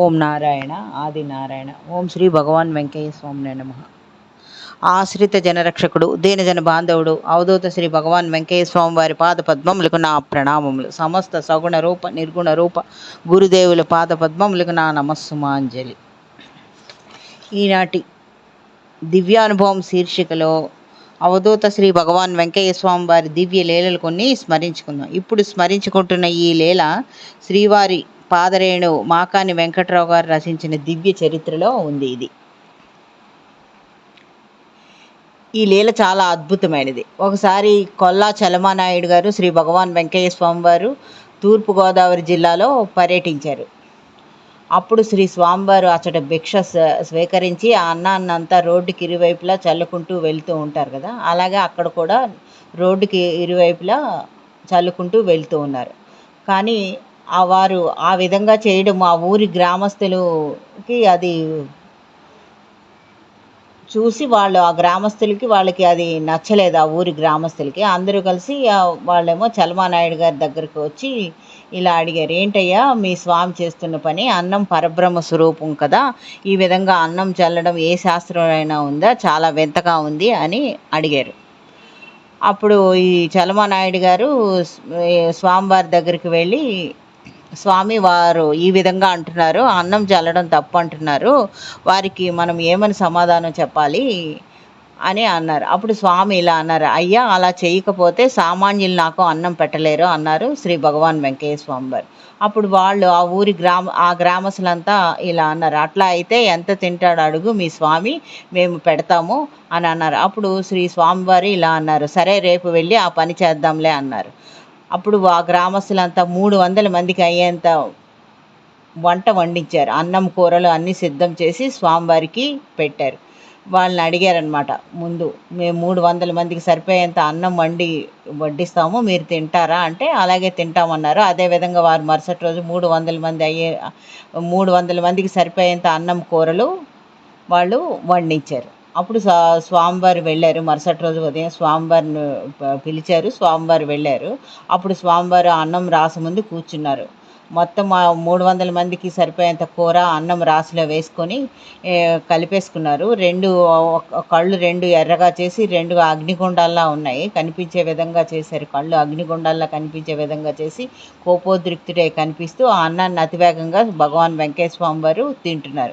ఓం నారాయణ ఆది నారాయణ ఓం శ్రీ భగవాన్ వెంకయ్య స్వామి నమ. ఆశ్రిత జనరక్షకుడు దీనజన బాంధవుడు అవధూత శ్రీ భగవాన్ వెంకయ్య స్వామి వారి పాద పద్మములకు నా ప్రణామములు. సమస్త సగుణ రూప నిర్గుణ రూప గురుదేవుల పాద పద్మములకు నా నమస్సుమాంజలి. ఈనాటి దివ్యానుభవం శీర్షికలో అవధూత శ్రీ భగవాన్ వెంకయ్య స్వామి వారి దివ్య లీలలు కొన్ని స్మరించుకుందాం. ఇప్పుడు స్మరించుకుంటున్న ఈ లీల శ్రీవారి పాదరేణు మాకాని వెంకట్రావు గారు రచించిన దివ్య చరిత్రలో ఉంది ఇది. ఈ లీల చాలా అద్భుతమైనది. ఒకసారి కొల్లా చలమానాయుడు గారు శ్రీ భగవాన్ వెంకయ్య స్వామి వారు తూర్పుగోదావరి జిల్లాలో పర్యటించారు. అప్పుడు శ్రీ స్వామివారు అచ్చట భిక్ష స్వ- స్వీకరించి ఆ అన్నాన్నంతా రోడ్డుకి ఇరువైపులా చల్లుకుంటూ వెళ్తూ ఉంటారు కదా. అలాగే అక్కడ కూడా రోడ్డుకి ఇరువైపులా చల్లుకుంటూ వెళ్తూ ఉన్నారు. కానీ ఆ వారు ఆ విధంగా చేయడం ఆ ఊరి గ్రామస్తులకి అది చూసి వాళ్ళు ఆ గ్రామస్తులకి వాళ్ళకి అది నచ్చలేదు ఆ ఊరి గ్రామస్తులకి. అందరూ కలిసి వాళ్ళేమో చలమానాయుడు గారి దగ్గరికి వచ్చి ఇలా అడిగారు ఏంటయ్యా మీ స్వామి చేస్తున్న పని అన్నం పరబ్రహ్మ స్వరూపం కదా ఈ విధంగా అన్నం చల్లడం ఏ శాస్త్రం అయినా ఉందా చాలా వింతగా ఉంది అని అడిగారు. అప్పుడు ఈ చలమానాయుడు గారు స్వామివారి దగ్గరికి వెళ్ళి స్వామి వారు ఈ విధంగా అంటున్నారు అన్నం చల్లడం తప్పు అంటున్నారు వారికి మనం ఏమని సమాధానం చెప్పాలి అని అన్నారు. అప్పుడు స్వామి ఇలా అన్నారు అయ్యా అలా చేయకపోతే సామాన్యులు నాకు అన్నం పెట్టలేరు అన్నారు శ్రీ భగవాన్ వెంకయ్య స్వామి వారు అప్పుడు వాళ్ళు ఆ ఊరి గ్రామ ఆ గ్రామస్తులంతా ఇలా అన్నారు అట్లా అయితే ఎంత తింటాడు అడుగు మీ స్వామి మేము పెడతాము అని అన్నారు. అప్పుడు శ్రీ స్వామివారు ఇలా అన్నారు సరే రేపు వెళ్ళి ఆ పని చేద్దాంలే అన్నారు. అప్పుడు ఆ గ్రామస్తులంతా మూడు వందల మందికి అయ్యేంత వంట వండించారు. అన్నం కూరలు అన్నీ సిద్ధం చేసి స్వామివారికి పెట్టారు. వాళ్ళని అడిగారనమాట ముందు మేము మూడు వందల మందికి సరిపోయేంత అన్నం వండి వడ్డిస్తాము మీరు తింటారా? అంటే అలాగే తింటామన్నారు. అదేవిధంగా వారు మరుసటి రోజు మూడు వందల మంది అయ్యే మూడు వందల మందికి సరిపోయేంత అన్నం కూరలు వాళ్ళు వండించారు. అప్పుడు స్వామివారు వెళ్ళారు. మరుసటి రోజు ఉదయం స్వామివారిని పిలిచారు. స్వామివారు వెళ్ళారు. అప్పుడు స్వామివారు అన్నం రాసి ముందు కూర్చున్నారు. మొత్తం మూడు వందల మందికి సరిపోయేంత కూర అన్నం రాసిలో వేసుకొని కలిపేసుకున్నారు. రెండు ఒక- కళ్ళు రెండు ఎర్రగా చేసి రెండు అగ్నిగుండాల్లా ఉన్నాయి. కనిపించే విధంగా చేశారు. కళ్ళు అగ్నిగుండాల్లా కనిపించే విధంగా చేసి కోపోద్రిక్తుడే కనిపిస్తూ ఆ అన్నాన్ని అతివేగంగా భగవాన్ వెంకటేశ్వర స్వామి వారు తింటున్నారు.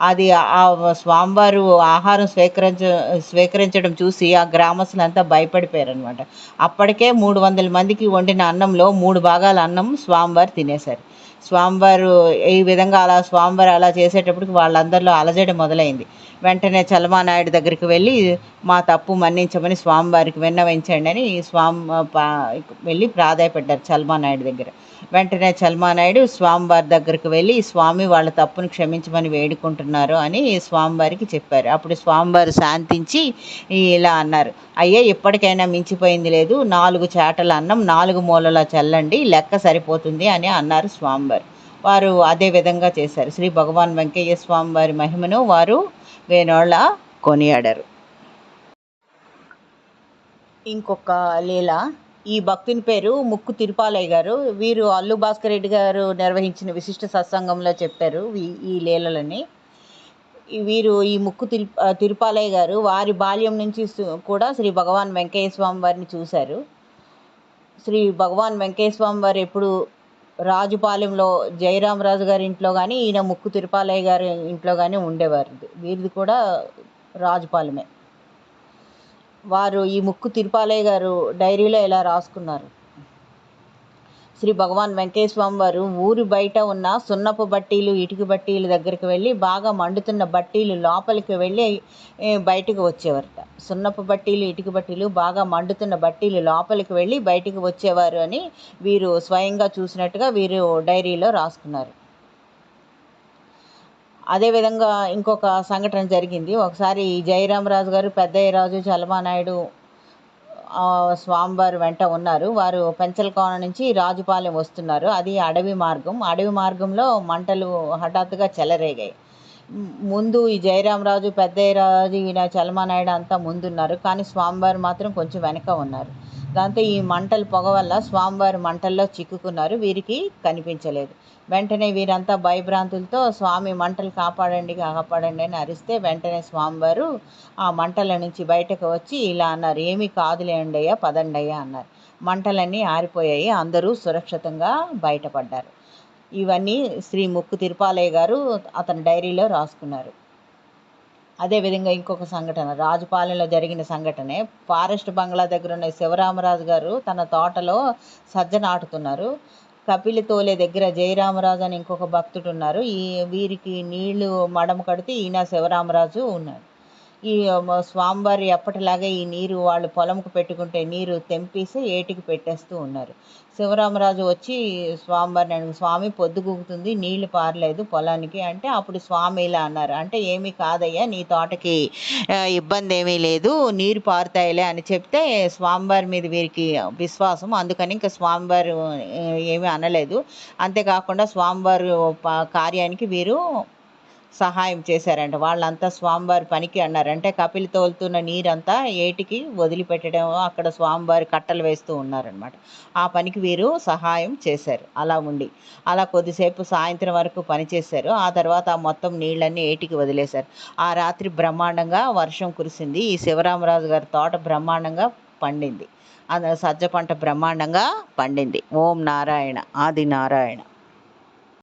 అది ఆ స్వామివారు ఆహారం స్వీకరించ స్వీకరించడం చూసి ఆ గ్రామస్తులంతా భయపడిపోయారు అనమాట అప్పటికే మూడు వందల మందికి వండిన అన్నంలో మూడు భాగాల అన్నం స్వామివారు తినేశారు. స్వామివారు ఈ విధంగా అలా స్వామివారు అలా చేసేటప్పటికి వాళ్ళందరిలో అలజడి మొదలైంది. వెంటనే చలమానాయుడు దగ్గరికి వెళ్ళి మా తప్పు మన్నించమని స్వామివారికి విన్నవించండి అని స్వామి వెళ్ళి ప్రాధాయపడ్డారు చలమానాయుడు దగ్గర. వెంటనే చల్మానాయుడు స్వామివారి దగ్గరికి వెళ్ళి స్వామి వాళ్ళ తప్పును క్షమించమని వేడుకుంటున్నారు అని స్వామివారికి చెప్పారు. అప్పుడు స్వామివారు శాంతించి ఇలా అన్నారు. అయ్యా ఇప్పటికైనా మించిపోయింది లేదు. నాలుగు చేటల అన్నం నాలుగు మూలలా చల్లండి లెక్క సరిపోతుంది అని అన్నారు స్వామి. స్వామివారు వారు అదే విధంగా చేశారు. శ్రీ భగవాన్ వెంకయ్య స్వామి వారి మహిమను వారు వేనోళ్ళ కొనియాడారు. ఇంకొక లీల ఈ భక్తుని పేరు ముక్కు తిరుపాలయ్య గారు. వీరు అల్లు భాస్కర్ రెడ్డి గారు నిర్వహించిన విశిష్ట సత్సంగంలో చెప్పారు ఈ- లీలలని. వీరు ఈ ముక్కు తిరు తిరుపాలయ్య గారు వారి బాల్యం నుంచి కూడా శ్రీ భగవాన్ వెంకయ్య స్వామి వారిని చూశారు. శ్రీ భగవాన్ వెంకయ్య స్వామి వారు ఎప్పుడు రాజుపాలెంలో జయరామరాజు గారి ఇంట్లో కానీ ఈయన ముక్కు తిరుపాలయ్య గారి ఇంట్లో కానీ ఉండేవారు వీరిది కూడా రాజుపాలెమే. వారు ఈ ముక్కు తిరుపాలయ్య గారు డైరీలో ఇలా రాసుకున్నారు? శ్రీ భగవాన్ వెంకయ్య స్వామి వారు ఊరి బయట ఉన్న సున్నపు బట్టీలు ఇటుక బట్టీల దగ్గరికి వెళ్ళి బాగా మండుతున్న బట్టీలు లోపలికి వెళ్ళి బయటకు వచ్చేవారట. సున్నపు బట్టీలు ఇటుక బట్టీలు బాగా మండుతున్న బట్టీలు లోపలికి వెళ్ళి బయటకు వచ్చేవారు అని వీరు స్వయంగా చూసినట్టుగా వీరు డైరీలో రాసుకున్నారు. అదేవిధంగా ఇంకొక సంఘటన జరిగింది. ఒకసారి జయరామరాజు గారు పెద్దయ్యరాజు చలమానాయుడు స్వామివారు వెంట ఉన్నారు. వారు పెంచలకోన నుంచి రాజుపాలెం వస్తున్నారు. అది అడవి మార్గం. అడవి మార్గంలో మంటలు హఠాత్తుగా చెలరేగాయి. ముందు ఈ జయరామరాజు పెద్దయ్యరాజు ఈయన చలమానాయుడు అంతా ముందున్నారు. కానీ స్వామివారు మాత్రం కొంచెం వెనక ఉన్నారు. దాంతో ఈ మంటల పొగ వల్ల స్వామివారి మంటల్లో చిక్కుకున్నారు. వీరికి కనిపించలేదు. వెంటనే వీరంతా భయభ్రాంతులతో స్వామి మంటలు కాపాడండి కాపాడండి అని అరిస్తే వెంటనే స్వామివారు ఆ మంటల నుంచి బయటకు వచ్చి ఇలా అన్నారు. ఏమీ కాదులేండి అయ్యా పదండి అయ్యా అన్నారు. మంటలన్నీ ఆరిపోయాయి. అందరూ సురక్షితంగా బయటపడ్డారు. ఇవన్నీ శ్రీ ముక్కు తిరుపాలయ్య గారు అతని డైరీలో రాసుకున్నారు. అదేవిధంగా ఇంకొక సంఘటన. రాజుపాలెంలో జరిగిన సంఘటనే. ఫారెస్ట్ బంగ్లా దగ్గర ఉన్న శివరామరాజు గారు తన తోటలో సజ్జ నాటుతున్నారు. కపిలి తోలే దగ్గర జయరామరాజు అని ఇంకొక భక్తుడు ఉన్నారు. ఈ వీరికి నీళ్ళు మడమ కడితే ఈయన శివరామరాజు ఉన్నారు. ఈ స్వామివారి ఎప్పటిలాగే ఈ నీరు వాళ్ళు పొలంకు పెట్టుకుంటే నీరు తెంపేసి ఏటికి పెట్టేస్తూ ఉన్నారు. శివరామరాజు వచ్చి స్వామివారిని అడుగు స్వామి పొద్దుగూకుతుంది నీళ్ళు పారలేదు పొలానికి. అంటే అప్పుడు స్వామి ఇలా అన్నారు. అంటే ఏమీ కాదయ్యా నీ తోటకి ఇబ్బంది ఏమీ లేదు నీరు పారుతాయిలే అని చెప్తే స్వామివారి మీద వీరికి విశ్వాసం. అందుకని ఇంకా స్వామివారు ఏమీ అనలేదు. అంతేకాకుండా స్వామివారు కార్యానికి వీరు సహాయం చేశారంట. వాళ్ళంతా స్వామివారి పనికి అన్నారంటే కపిలి తోలుతున్న నీరంతా ఏటికి వదిలిపెట్టడం అక్కడ స్వామివారి కట్టలు వేస్తూ ఉన్నారనమాట ఆ పనికి వీరు సహాయం చేశారు. అలా ఉండి అలా కొద్దిసేపు సాయంత్రం వరకు పనిచేశారు ఆ తర్వాత ఆ మొత్తం నీళ్ళన్నీ ఏటికి వదిలేశారు. ఆ రాత్రి బ్రహ్మాండంగా వర్షం కురిసింది. ఈ శివరామరాజు గారి తోట బ్రహ్మాండంగా పండింది. అది సజ్జ పంట బ్రహ్మాండంగా పండింది. ఓం నారాయణ ఆది నారాయణ.